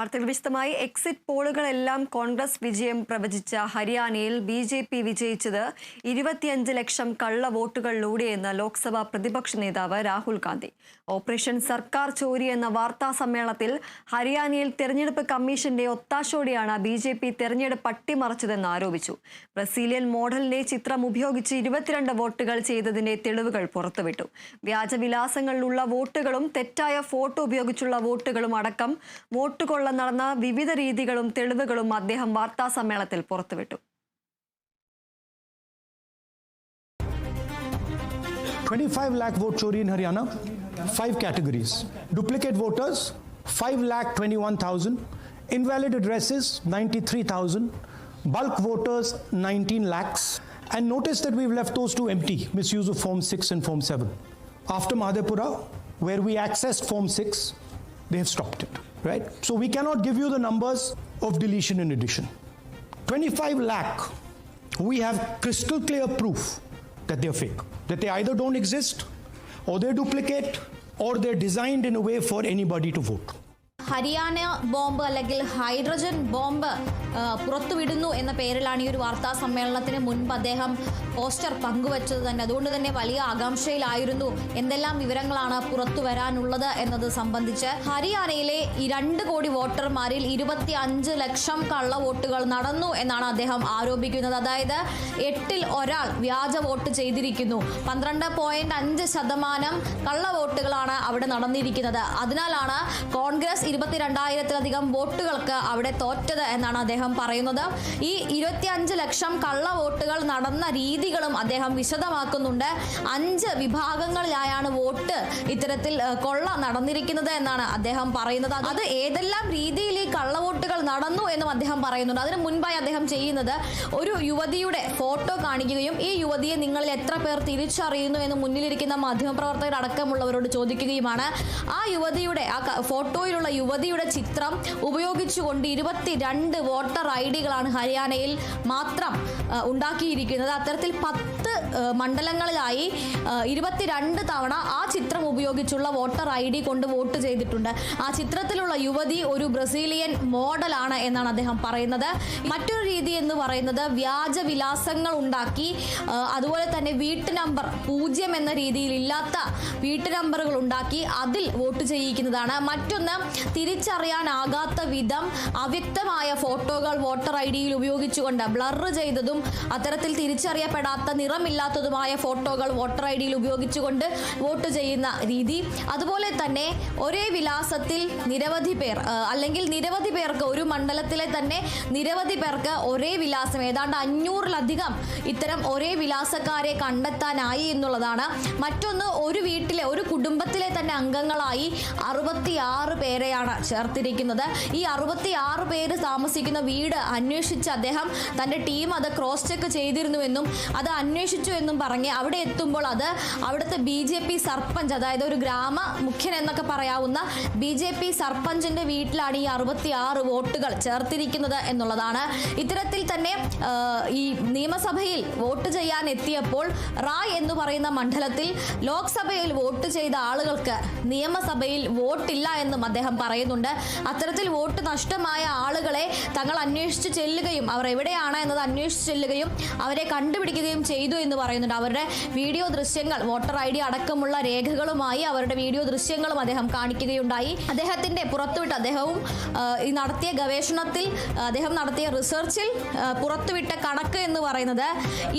വാർത്തകൾ വിശദമായി. എക്സിറ്റ് പോളുകളെല്ലാം കോൺഗ്രസ് വിജയം പ്രവചിച്ച ഹരിയാനയിൽ ബി ജെ പി വിജയിച്ചത് ഇരുപത്തിയഞ്ച് ലക്ഷം കള്ള വോട്ടുകളിലൂടെയെന്ന് ലോക്സഭാ പ്രതിപക്ഷ നേതാവ് രാഹുൽ ഗാന്ധി. ഓപ്പറേഷൻ സർക്കാർ ചോരി എന്ന വാർത്താ സമ്മേളനത്തിൽ ഹരിയാനയിൽ തെരഞ്ഞെടുപ്പ് കമ്മീഷന്റെ ഒത്താശോടെയാണ് ബി ജെ പി തെരഞ്ഞെടുപ്പ് അട്ടിമറിച്ചതെന്ന് ആരോപിച്ചു. ബ്രസീലിയൻ മോഡലിന്റെ ചിത്രം ഉപയോഗിച്ച് ഇരുപത്തിരണ്ട് വോട്ടുകൾ ചെയ്തതിന്റെ തെളിവുകൾ പുറത്തുവിട്ടു. വ്യാജവിലാസങ്ങളിലുള്ള വോട്ടുകളും തെറ്റായ ഫോട്ടോ ഉപയോഗിച്ചുള്ള വോട്ടുകളും അടക്കം വോട്ടുകൊള്ള നടന്ന വിവിധ രീതികളും തെളിവുകളും അദ്ദേഹം വാർത്താ സമ്മേളനത്തിൽ പുറത്തുവിട്ടു 25 lakh vote chori in Haryana, five categories. Duplicate voters, 5 lakh 21,000. Invalid addresses, 93,000. Bulk voters, 19 lakhs. And notice that we've left those two empty, misuse of Form 6 and Form 7. After Madhepura, where we accessed Form 6, they have stopped it, right? So we cannot give you the numbers of deletion and addition. 25 lakh, we have crystal clear proof that they're fake, that they either don't exist, or they're duplicate, or they're designed in a way for anybody to vote. Haryana bomb അല്ലെങ്കിൽ hydrogen bomb പുറത്തുവിടുന്നു എന്ന പേരിലാണ് ഈ ഒരു വാർത്താ സമ്മേളനത്തിന് മുൻപ് അദ്ദേഹം പോസ്റ്റർ പങ്കുവച്ചത് തന്നെ. അതുകൊണ്ട് തന്നെ വലിയ ആകാംക്ഷയിലായിരുന്നു എന്തെല്ലാം വിവരങ്ങളാണ് പുറത്തു വരാനുള്ളത് എന്നത് സംബന്ധിച്ച്. ഹരിയാനയിലെ രണ്ട് കോടി വോട്ടർമാരിൽ ഇരുപത്തി അഞ്ച് ലക്ഷം കള്ള വോട്ടുകൾ നടന്നു എന്നാണ് അദ്ദേഹം ആരോപിക്കുന്നത്. അതായത് എട്ടിൽ ഒരാൾ വ്യാജ വോട്ട് ചെയ്തിരിക്കുന്നു. പന്ത്രണ്ട് പോയിന്റ് അഞ്ച് ശതമാനം കള്ള വോട്ടുകളാണ് അവിടെ നടന്നിരിക്കുന്നത്. അതിനാലാണ് കോൺഗ്രസ് ഇരുപത്തിരണ്ടായിരത്തിലധികം വോട്ടുകൾക്ക് അവിടെ തോറ്റത് എന്നാണ് അദ്ദേഹം പറയുന്നത്. ഈ ഇരുപത്തിയഞ്ച് ലക്ഷം കള്ള വോട്ടുകൾ നടന്ന രീതികളും അദ്ദേഹം വിശദമാക്കുന്നുണ്ട്. അഞ്ച് വിഭാഗങ്ങളിലായാണ് വോട്ട് ഇത്തരത്തിൽ കൊള്ള നടന്നിരിക്കുന്നത് എന്നാണ് അദ്ദേഹം പറയുന്നത്. അത് ഏതെല്ലാം രീതിയിൽ ഈ കള്ളവോട്ടുകൾ നടന്നു എന്നും അദ്ദേഹം പറയുന്നുണ്ട്. അതിന് മുൻപായി അദ്ദേഹം ചെയ്യുന്നത് ഒരു യുവതിയുടെ ഫോട്ടോ കാണിക്കുകയും ഈ യുവതിയെ നിങ്ങളിൽ എത്ര പേർ തിരിച്ചറിയുന്നു എന്ന് മുന്നിലിരിക്കുന്ന മാധ്യമപ്രവർത്തകരടക്കമുള്ളവരോട് ചോദിക്കുകയുമാണ്. ആ യുവതിയുടെ ആ ഫോട്ടോയിലുള്ള ഫോട്ടോയിലുള്ള യുവതിയുടെ ചിത്രം ഉപയോഗിച്ചുകൊണ്ട് ഇരുപത്തിരണ്ട് വോട്ടർ ഐ ഡികളാണ് ഹരിയാനയിൽ മാത്രം ഉണ്ടാക്കിയിരിക്കുന്നത്. അത്തരത്തിൽ പത്ത് മണ്ഡലങ്ങളിലായി ഇരുപത്തിരണ്ട് തവണ ആ ചിത്രം ഉപയോഗിച്ചുള്ള വോട്ടർ ഐ ഡി കൊണ്ട് വോട്ട് ചെയ്തിട്ടുണ്ട്. ആ ചിത്രത്തിലുള്ള യുവതി ഒരു ബ്രസീലിയൻ മോഡലാണ് എന്നാണ് അദ്ദേഹം പറയുന്നത്. മറ്റൊരു രീതി എന്ന് പറയുന്നത് വ്യാജ വിലാസങ്ങൾ ഉണ്ടാക്കി അതുപോലെ തന്നെ വീട്ടു നമ്പർ പൂജ്യം എന്ന രീതിയിൽ ഇല്ലാത്ത വീട്ടു നമ്പറുകൾ ഉണ്ടാക്കി അതിൽ വോട്ട് ചെയ്യിക്കുന്നതാണ്. മറ്റൊന്ന് തിരിച്ചറിയാനാകാത്ത വിധം അവ്യക്തമായ ഫോട്ടോകൾ വോട്ടർ ഐ ഡിയിൽ ഉപയോഗിച്ചുകൊണ്ട് ബ്ലർ ചെയ്തതും അത്തരത്തിൽ തിരിച്ചറിയപ്പെടാത്ത നിറമില്ലാത്തതുമായ ഫോട്ടോകൾ വോട്ടർ ഐ ഡിയിൽ ഉപയോഗിച്ചുകൊണ്ട് വോട്ട് ചെയ്യുന്ന രീതി. അതുപോലെ തന്നെ ഒരേ വിലാസത്തിൽ നിരവധി പേർ അല്ലെങ്കിൽ നിരവധി പേർക്ക് ഒരു മണ്ഡലത്തിലെ തന്നെ നിരവധി പേർക്ക് ഒരേ വിലാസം ഏതാണ്ട് അഞ്ഞൂറിലധികം ഇത്തരം ഒരേ വിലാസക്കാരെ കണ്ടെത്താനായി എന്നുള്ളതാണ്. മറ്റൊന്ന് ഒരു വീട്ടിലെ ഒരു കുടുംബത്തിലെ തന്നെ അംഗങ്ങളായി അറുപത്തിയാറ് പേരെയാണ് ചേർത്തിരിക്കുന്നത്. ഈ അറുപത്തിയാറ് പേര് താമസിക്കുന്ന വീട് അന്വേഷിച്ച് അദ്ദേഹം തന്റെ ടീം അത് ക്രോസ് ചെക്ക് ചെയ്തിരുന്നുവെന്നും അത് അന്വേഷിച്ചു എന്നും പറഞ്ഞ് അവിടെ എത്തുമ്പോൾ അത് അവിടുത്തെ ബി ജെ പി സർപ്പഞ്ച് അതായത് ഒരു ഗ്രാമ മുഖ്യൻ എന്നൊക്കെ പറയാവുന്ന ബി ജെ പി സർപ്പഞ്ചിന്റെ വീട്ടിലാണ് ഈ അറുപത്തിയാറ് വോട്ടുകൾ ചേർത്തിരിക്കുന്നത് എന്നുള്ളതാണ്. ഇത്തരത്തിൽ തന്നെ ഈ നിയമസഭയിൽ വോട്ട് ചെയ്യാൻ എത്തിയപ്പോൾ റായ് എന്ന് പറയുന്ന മണ്ഡലത്തിൽ ലോക്സഭയിൽ വോട്ട് ചെയ്ത ആളുകൾക്ക് നിയമസഭയിൽ വോട്ടില്ല എന്നും അദ്ദേഹം പറയുന്നുണ്ട്. അത്തരത്തിൽ വോട്ട് നഷ്ടമായ ആളുകളെ തങ്ങൾ അന്വേഷിച്ച് ചെല്ലുകയും അവർ എവിടെയാണ് എന്നത് അന്വേഷിച്ച് ചെല്ലുകയും അവരെ കണ്ടുപിടിക്കുകയും ചെയ്തു എന്ന് പറയുന്നുണ്ട്. അവരുടെ വീഡിയോ ദൃശ്യങ്ങൾ വോട്ടർ ഐ ഡി അടക്കമുള്ള രേഖകളുമായി അവരുടെ വീഡിയോ ദൃശ്യങ്ങളും അദ്ദേഹം കാണിക്കുകയുണ്ടായി. അദ്ദേഹത്തിന്റെ പുറത്തുവിട്ട അദ്ദേഹവും ഈ നടത്തിയ ഗവേഷണത്തിൽ അദ്ദേഹം നടത്തിയ റിസർച്ചിൽ പുറത്തുവിട്ട കണക്ക് എന്ന് പറയുന്നത്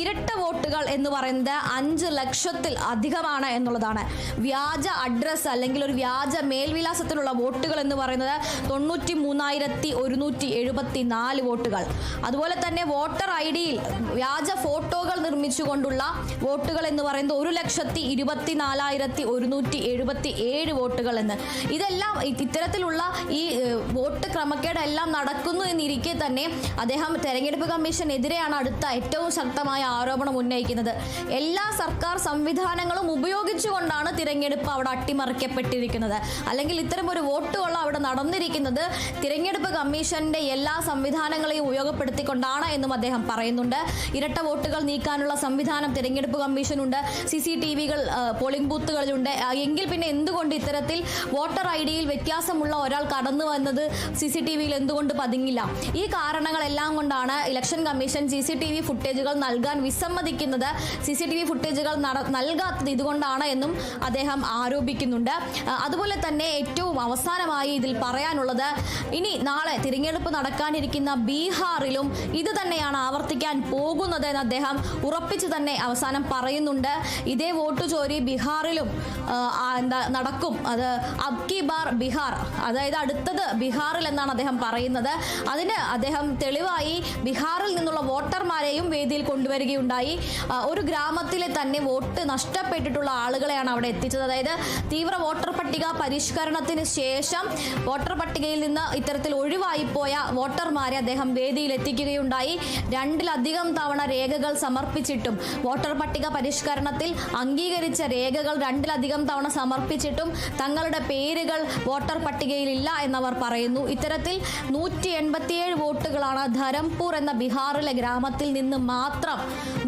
ഇരട്ട വോട്ടുകൾ എന്ന് പറയുന്നത് അഞ്ച് ലക്ഷത്തിൽ അധികമാണ് എന്നുള്ളതാണ്. വ്യാജ അഡ്രസ്സ് അല്ലെങ്കിൽ ഒരു വ്യാജ മേൽവിലാസത്തിലുള്ള വോട്ടുകൾ എന്ന് പറയുന്നത് തൊണ്ണൂറ്റി മൂന്നായിരത്തി ഒരുന്നൂറ്റി എഴുപത്തി നാല് വോട്ടുകൾ. അതുപോലെ തന്നെ വോട്ടർ ഐ ഡിയിൽ വ്യാജ ഫോട്ടോകൾ നിർമ്മിച്ചുകൊണ്ടുള്ള വോട്ടുകൾ എന്ന് പറയുന്നത് ഒരു ലക്ഷത്തി ഇരുപത്തി നാലായിരത്തി ഒരുന്നൂറ്റി എഴുപത്തി ഏഴ് വോട്ടുകൾ എന്ന് ഇതെല്ലാം ഇത്തരത്തിലുള്ള ഈ വോട്ട് ക്രമക്കേടെല്ലാം നടക്കുന്നു എന്നിരിക്കെ തന്നെ അദ്ദേഹം തെരഞ്ഞെടുപ്പ് കമ്മീഷനെതിരെയാണ് അടുത്ത ഏറ്റവും ശക്തമായ ആരോപണം ഉന്നയിക്കുന്നത്. എല്ലാ സർക്കാർ സംവിധാനങ്ങളും ഉപയോഗിച്ചുകൊണ്ടാണ് തിരഞ്ഞെടുപ്പ് അവിടെ അട്ടിമറിക്കപ്പെട്ടിരിക്കുന്നത്. അല്ലെങ്കിൽ ഇത്തരം ഒരു വോട്ടുകൾ അവിടെ നടന്നിരിക്കുന്നത് തിരഞ്ഞെടുപ്പ് കമ്മീഷന്റെ എല്ലാ സംവിധാനങ്ങളെയും ഉപയോഗപ്പെടുത്തിക്കൊണ്ടാണ് എന്നും അദ്ദേഹം പറയുന്നുണ്ട്. ഇരട്ട വോട്ടുകൾ നീക്കാനുള്ള സംവിധാനം തിരഞ്ഞെടുപ്പ് കമ്മീഷനുണ്ട് സി സി ടി വികൾ പോളിംഗ് ബൂത്തുകളിലുണ്ട്. എങ്കിൽ പിന്നെ എന്തുകൊണ്ട് ഇത്തരത്തിൽ വോട്ടർ ഐ ഡിയിൽ വ്യത്യാസമുള്ള ഒരാൾ കടന്നു വന്നത് സി സി ടി വിയിൽ എന്തുകൊണ്ട് പതിങ്ങില്ല? ഈ കാരണങ്ങളെല്ലാം കൊണ്ടാണ് election commission C C T V ഫുട്ടേജുകൾ നൽകാൻ വിസമ്മതിക്കുന്നത്. സി സി ടി വി ഫുട്ടേജുകൾ നൽകാത്തത് ഇതുകൊണ്ടാണ് എന്നും അദ്ദേഹം ആരോപിക്കുന്നുണ്ട്. അതുപോലെ തന്നെ ഏറ്റവും അവസാനമായി ഇതിൽ പറയാനുള്ളത് ഇനി നാളെ തിരഞ്ഞെടുപ്പ് നടക്കാനിരിക്കുന്ന ബീഹാറിലും ഇത് തന്നെയാണ് ആവർത്തിക്കാൻ പോകുന്നത് എന്ന് അദ്ദേഹം ഉറപ്പിച്ചു തന്നെ അവസാനം പറയുന്നുണ്ട് ഇതേ വോട്ട് ചോരി ബീഹാറിലും എന്താ നടക്കും. അത് അബ്കി ബാർ ബീഹാർ. അതായത് അടുത്തത് ബീഹാറിൽ എന്നാണ് അദ്ദേഹം പറയുന്നത്. അതിന് അദ്ദേഹം തെളിവായി ബീഹാറിൽ നിന്നുള്ള വോട്ടർമാരെയും വേദിയിൽ കൊണ്ടുവരികയുണ്ടായി. ഒരു ഗ്രാമത്തിലെ തന്നെ വോട്ട് നഷ്ടപ്പെട്ടിട്ടുള്ള ആളുകളെയാണ് അവിടെ എത്തിച്ചത്. അതായത് തീവ്ര വോട്ടർ പട്ടിക പരിഷ്കരണത്തിന് ശേഷം വോട്ടർ പട്ടികയിൽ നിന്ന് ഇത്തരത്തിൽ ഒഴിവായി പോയ വോട്ടർമാരെ അദ്ദേഹം വേദിയിൽ എത്തിക്കുകയുണ്ടായി. രണ്ടിലധികം തവണ രേഖകൾ സമർപ്പിച്ചിട്ടും വോട്ടർ പട്ടിക പരിഷ്കരണത്തിൽ അംഗീകരിച്ച രേഖകൾ രണ്ടിലധികം തവണ സമർപ്പിച്ചിട്ടും തങ്ങളുടെ പേരുകൾ വോട്ടർ പട്ടികയിലില്ല എന്നവർ പറയുന്നു. ഇത്തരത്തിൽ നൂറ്റി എൺപത്തിയേഴ് വോട്ടുകളാണ് ധരംപൂർ എന്ന ബീഹാറിലെ ഗ്രാമത്തിൽ നിന്ന് മാത്രം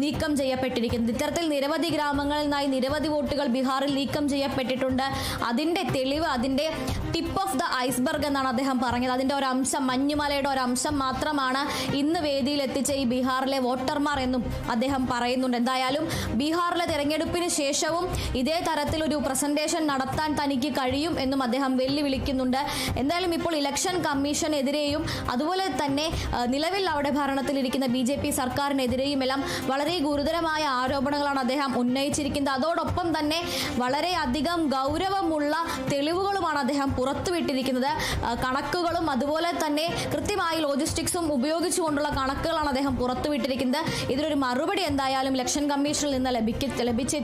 നീക്കം ചെയ്യപ്പെട്ടിരിക്കുന്നത്. ഇത്തരത്തിൽ നിരവധി ഗ്രാമങ്ങളിൽ നിന്നായി നിരവധി വോട്ടുകൾ ബീഹാറിൽ നീക്കം ചെയ്യപ്പെട്ടിട്ടുണ്ട്. അതിന്റെ തെളിവ് അതിന്റെ ടിപ്പ് ഓഫ് ദ ഐസ്ബർഗ് എന്നാണ് അദ്ദേഹം പറഞ്ഞത്. അതിന്റെ ഒരു അംശം മഞ്ഞുമലയുടെ ഒരു അംശം മാത്രമാണ് ഇന്ന് വേദിയിൽ എത്തിച്ച ഈ ബീഹാറിലെ വോട്ടർമാർ എന്നും അദ്ദേഹം പറയുന്നുണ്ട്. എന്തായാലും ബീഹാറിലെ തെരഞ്ഞെടുപ്പിന് ശേഷവും ഇതേ തരത്തിൽ ഒരു പ്രസന്റേഷൻ നടത്താൻ തനിക്ക് കഴിയും എന്നും അദ്ദേഹം വെല്ലുവിളിക്കുന്നുണ്ട്. എന്തായാലും ഇപ്പോൾ ഇലക്ഷൻ കമ്മീഷനെതിരെയും അതുപോലെ തന്നെ നിലവിൽ അവിടെ ഭരണത്തിലിരിക്കുന്ന ബി ജെ പി സർക്കാരിനെതിരെയും എല്ലാം വളരെ ഗുരുതരമായ ആരോപണങ്ങളാണ് അദ്ദേഹം ഉന്നയിച്ചിരിക്കുന്നത്. അതോടൊപ്പം തന്നെ വളരെയധികം ഗൗരവമുള്ള തെളിവുകളുമാണ് അദ്ദേഹം പുറത്തുവിട്ടിരിക്കുന്നത്. കണക്കുകളും അതുപോലെ തന്നെ കൃത്യമായി ലോജിസ്റ്റിക്സും ഉപയോഗിച്ചുകൊണ്ടുള്ള കണക്കുകളാണ് അദ്ദേഹം പുറത്തുവിട്ടിരിക്കുന്നത്. ഇതിനൊരു മറുപടി എന്തായാലും ഇലക്ഷൻ കമ്മീഷനിൽ നിന്ന് ലഭിക്ക ലഭിച്ചേ